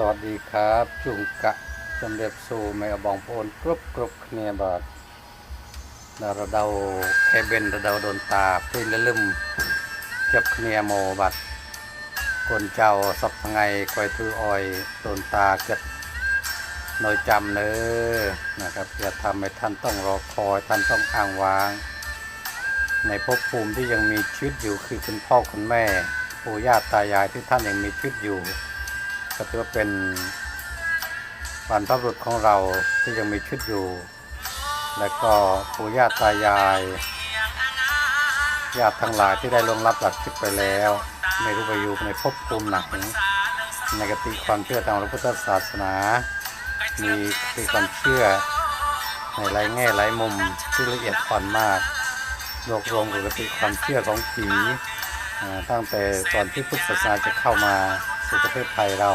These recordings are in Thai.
สวัสดีครับ จุงกะจำเรียบสู่ไม่เอบองโพนกรุบกรุบเนี่ยบาดดาระเดาแคเบนระเดาโดนตาพื้นละลึมเจ็บเนี่ยโมบัดกนเจ้าสับไงคอยถือออยโดนตาเกิดหน่อยจำเนอนะครับอย่าทำให้ท่านต้องรอคอยท่านต้องอ้างว้าง ในภพภูมิที่ยังมีชีวิตอยู่คือคุณพ่อคุณแม่ปู่ย่าตายายที่ท่านยังมีชีวิตอยู่ ก็ถือว่าเป็นบรรพบุรุษของเราที่ยังมีชีวิตอยู่ และก็ปู่ย่าตายายญาติทั้งหลายที่ได้ลงรับจากชีวิตไปแล้ว ไม่รู้ไปอยู่ในภพภูมิไหนในกติความเชื่อทางพระพุทธศาสนา มีกติความเชื่อในหลายแง่หลายมุมที่ละเอียดอ่อนมากรวบรวมกับกติความเชื่อของผีตั้งแต่ก่อนที่พุทธศาสนาจะเข้ามา สู่ประเทศไทยเรา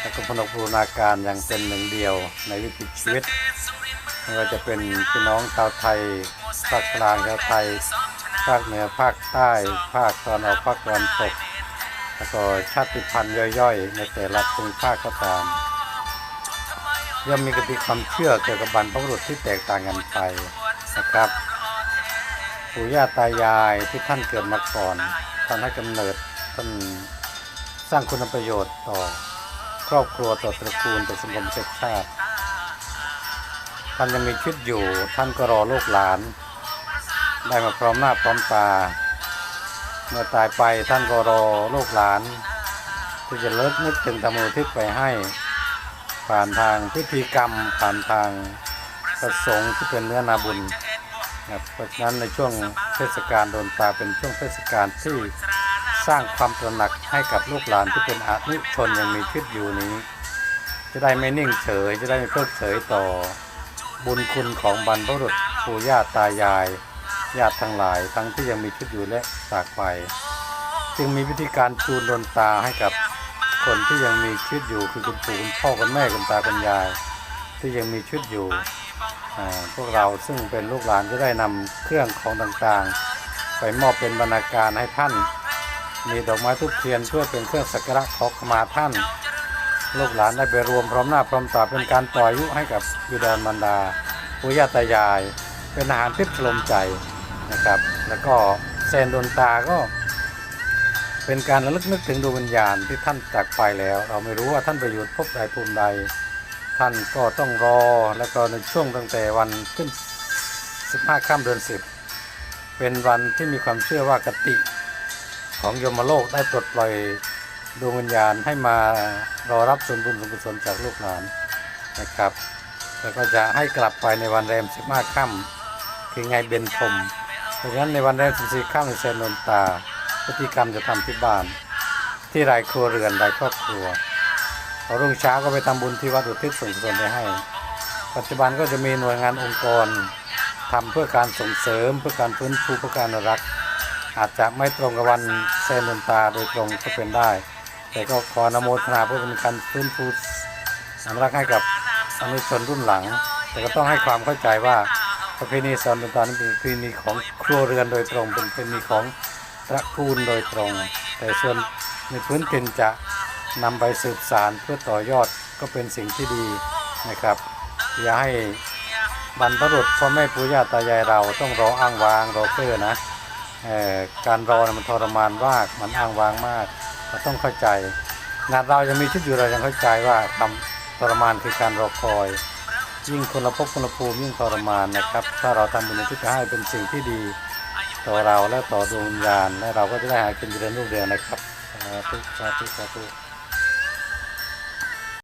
แล้วก็พนกบูรณาการอย่างเป็นหนึ่งเดียวในวิถีชีวิตไม่ว่าจะเป็นพี่น้องชาวไทยภาคกลางชาวไทย ภาคเหนือภาคใต้ ภาคตะวันออกภาคตะวันตกแล้วก็ชาติพันธุ์ย่อยๆ ในแต่ละภูมิภาคก็ตามย่อมมีกติความเชื่อเกี่ยวกับบรรพบุรุษที่แตกต่างกันไปนะครับปู่ย่าตายายที่ท่านเกิดมาก่อนท่านให้กำเนิดท่าน สร้างคุณประโยชน์ต่อครอบครัวต่อตระกูลต่อสังคมเชื้อชาติท่านยังมีชีวิตอยู่ท่านก็รอลูกหลาน ได้มาพร้อมหน้าพร้อมตา เมื่อตายไปท่านก็รอลูกหลาน ที่จะเลิกนึกถึงธรรมุทิศไปให้ ผ่านทางพิธีกรรม ผ่านทางประสงค์ที่เป็นเนื้อนาบุญครับเพราะฉะนั้นในช่วงเทศกาลโดนตาเป็นช่วงเทศกาลที่ สร้างความตระหนักให้กับลูกหลานที่เป็นอานุชนยังมีชีวิตอยู่นี้ จะได้ไม่นิ่งเฉย จะได้ไม่เพิกเฉยต่อ บุญคุณของบรรพบุรุษปู่ย่าตายายญาติทั้งหลายทั้งที่ยังมีชีวิตอยู่และจากไป จึงมีวิธีการจูนดนตาให้กับคนที่ยังมีชีวิตอยู่คือคุณปู่คุณพ่อคุณแม่คุณตาคุณยาย ที่ยังมีชีวิตอยู่พวกเราซึ่งเป็นลูกหลานจะได้นำเครื่องของต่างๆ ไปมอบเป็นบรรณาการให้ท่าน มีดอกไม้ทุกเทียนเพื่อเป็นเครื่องสักการะขอขมาท่าน ลูกหลานได้ไปรวมพร้อมหน้าพร้อมตาเป็นการต่ออายุให้กับบิดามารดาปู่ย่าตายาย เป็นอาหารทิพย์ลมใจนะครับ แล้วก็เซนดนตาก็ เป็นการระลึกนึกถึงดวงวิญญาณที่ท่านจากไปแล้ว เราไม่รู้ว่าท่านไปอยู่ภพใดภูมิใด ท่านก็ต้องรอแล้วก็ในช่วงตั้งแต่วันขึ้น 15ค่ำเดือน10 เป็นวันที่มีความเชื่อว่ากติ ของยมโลกได้ปลดปล่อยดวงวิญญาณให้มารอรับส่วนบุญส่วนกุศลจากลูกหลานนะครับ แล้วก็จะให้กลับไปในวันแรม15ค่ำคือไงเบนทมเพราะฉะนั้นในวันแรม14ค่ำในเซนนนตาพิธีกรรมจะทำที่บ้าน ที่รายครัวเรือนรายครอบครัวพอรุ่งเช้าก็ไปทำบุญที่วัดอุทิศส่วนกุศลไปให้ ปัจจุบันก็จะมีหน่วยงานองค์กรทำเพื่อการส่งเสริมเพื่อการฟื้นฟูเพื่อการรักษ อาจจะไม่ตรงกับวันเซนดนตาโดยตรงก็เป็นได้ แต่ก็ขออนโมทนาเพื่อเป็นการฟื้นฟูอนุรักษ์ให้กับอนุชนรุ่นหลัง แต่ก็ต้องให้ความเข้าใจว่าประเพณีเซนดนตานั้นเป็นประเพณีของครัวเรือนโดยตรง เป็นประเพณีของตระกูลโดยตรง แต่ส่วนในพื้นถิ่นจะนำไปสืบสารเพื่อต่อยอดก็เป็นสิ่งที่ดีนะครับ อย่าให้บรรพบุรุษพ่อแม่ปู่ย่าตายายเราต้องรออ้างว้างรอเพื่อนะ การรอนะมันทรมานมากมันอ้างว้างมากเราต้องเข้าใจงานเรายังมีชีวิตอยู่เรายังเข้าใจว่าทำทรมานคือการรอคอย ยิ่งคนละพบคนละภูมิยิ่งทรมานนะครับ ถ้าเราทำบุญที่จะให้เป็นสิ่งที่ดี ต่อเราและต่อดวงวิญญาณและเราก็จะได้หากินเจริญรุ่งเรืองนะครับสาธุสาธุสาธุ